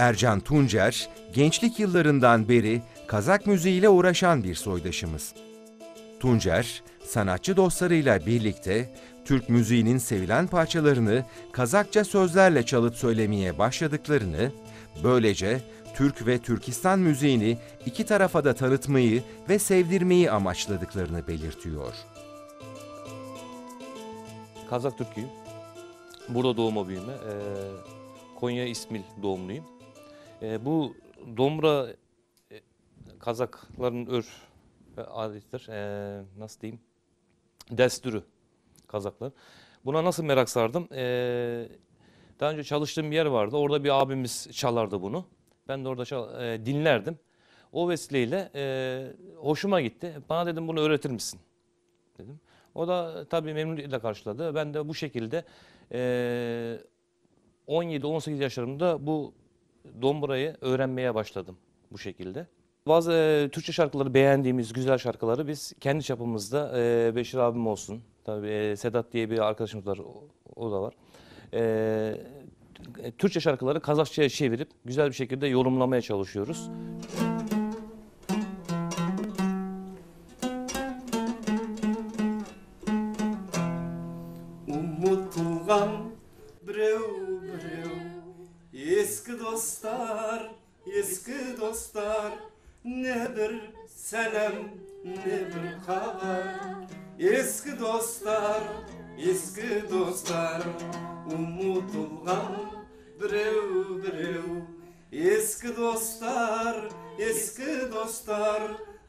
Ercan Tuncer, gençlik yıllarından beri Kazak müziğiyle uğraşan bir soydaşımız. Tuncer, sanatçı dostlarıyla birlikte Türk müziğinin sevilen parçalarını Kazakça sözlerle çalıp söylemeye başladıklarını, böylece Türk ve Türkistan müziğini iki tarafa da tanıtmayı ve sevdirmeyi amaçladıklarını belirtiyor. Kazak Türk'üyüm. Burada doğma büyüme. Ee, Konya İsmil doğumluyum. Ee, bu domra e, Kazakların örf ve adettir. Ee, nasıl diyeyim? Destürü Kazaklar. Buna nasıl merak sardım? Ee, daha önce çalıştığım bir yer vardı. Orada bir abimiz çalardı bunu. Ben de orada çal- e, dinlerdim. O vesileyle e, hoşuma gitti. Bana dedim bunu öğretir misin? dedim. O da tabii memnuniyetle karşıladı. Ben de bu şekilde eee 17-18 yaşlarımda bu dombrayı öğrenmeye başladım bu şekilde. Bazı eee, Türkçe şarkıları beğendiğimiz güzel şarkıları biz kendi çapımızda eee, Beşir abim olsun. Tabii eee, Sedat diye bir arkadaşımız var. O, o da var. Eee, Türkçe şarkıları Kazakça'ya çevirip güzel bir şekilde yorumlamaya çalışıyoruz. Unutulgan brev brev Eski dostlar, eski dostlar Ne bir selam, ne bir haber Eski dostlar, eski dostlar Unutulgan brev brev Eski dostlar, eski dostlar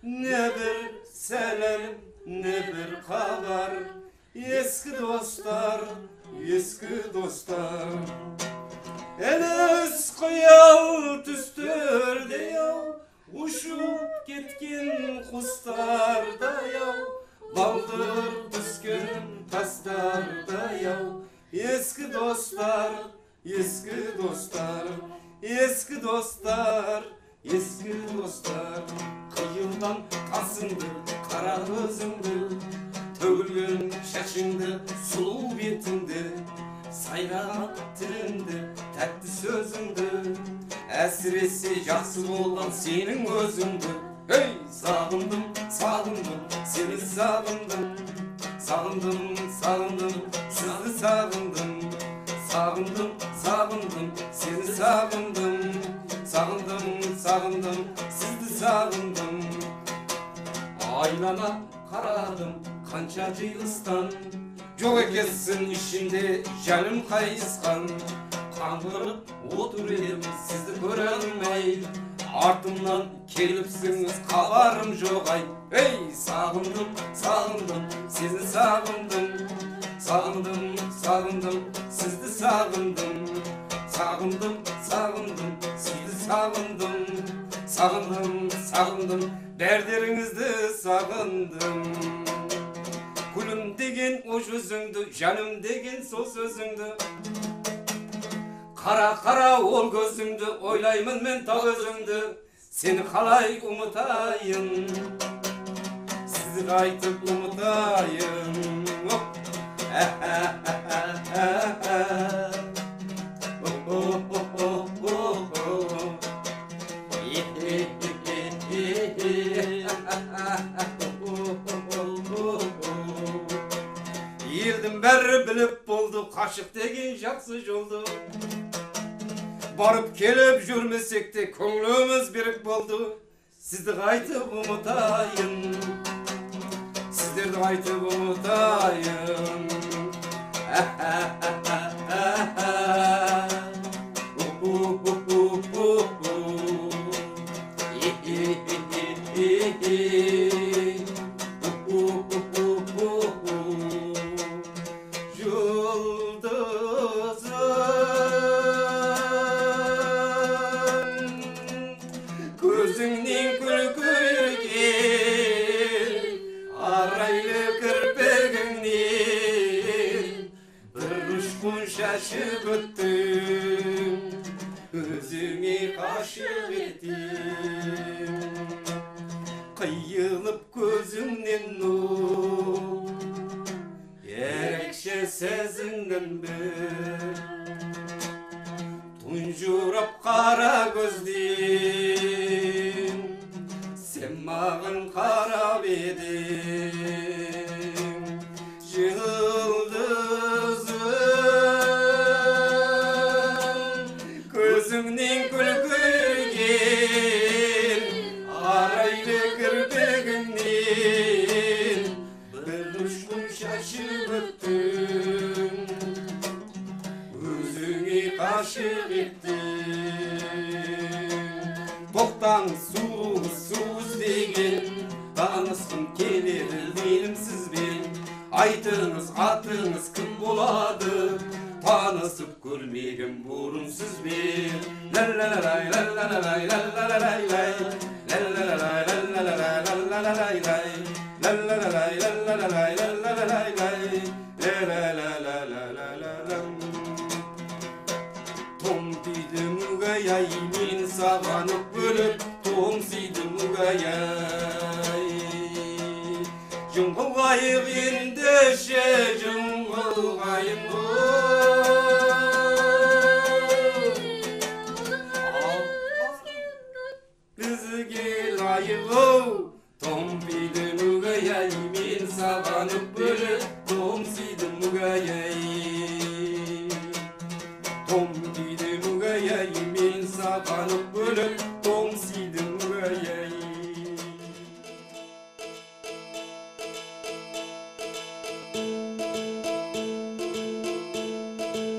Ne bir selam, ne bir haber Eski dostlar, eski dostlar Әліс қиял түстердей ау ұшып кеткен құстардай ау балдыр түскен тастардай ау ескі достар ескі достар ескі достар ескі достар қиылдан қасыңды қара көзіңді төгілген шашыңды сұлу бетіңді сайраған тіліңді тәтті сөзіңді әсіресе жақсы болған сенің өзіңді ей сағындым сағындым сені сағындым сағындым сағындым сізді сағындым сағындым сағындым сені сағындым сағындым сағындым сізді сағындым Aynana karadım kança cıyıstan Çok ekessin işinde canım kayıskan қаңғырып отыр едім сізді көре алмай артымнан келіпсіңіз хабарым жоқ ай ей сағындым сағындым сені сағындым сағындым сағындым сізді сағындым сағындым сағындым сізді сағындым сағындым сағындым дәрдеріңізді сағындым күлім деген о жүзіңді жаным деген сол сөзіңді қара қара ол көзіңді ойлаймын мен тау өзіңді. Сені қалай ұмытайын? Сізді қайтып ұмытайын. Елдің бәрі біліп болды қашық деген жақсы жолды. Barıp gelip yürmesek de ko'nglimiz birik bo'ldi. Sizni aytib umutayin. Sizlarni aytib umutayin. Uçkun şaşıp öttüm Özüme aşık ettim. Kıyılıp gözümden nur. Gerekçe sezinden bir Gözümden gülgürgen Araylı kırpıgından Bir düştüm şaşıp öttüm Özüңe kaşık ettim Toktan su su деген Aytыңыз атыңыз кім болады Танысып көрмеген бұрынсыз бен Ла-ла-ла-лай, ла-ла-ла-лай, ла-ла-ла-лай-лай. Ла-ла-ла-лай, ла-ла-ла-лай, ла-ла-ла-лай-лай. Ла-ла-ла-лай, ла-ла-ла-лай, ла-ла-ла-лай-лай. Ла-ла-ла-ла-ла-ла-ла-лам. Том тиді мүгәй мен сағанып өліп Том сиді мүгәй Жыңғылғайық ендеше жыңғылғайым köşecim kılgayım Kızı gelayım Tompidin ugayayım İnsabanıp bırı Tomsidin ugayayım Tompidin ugayayım İnsabanıp bırı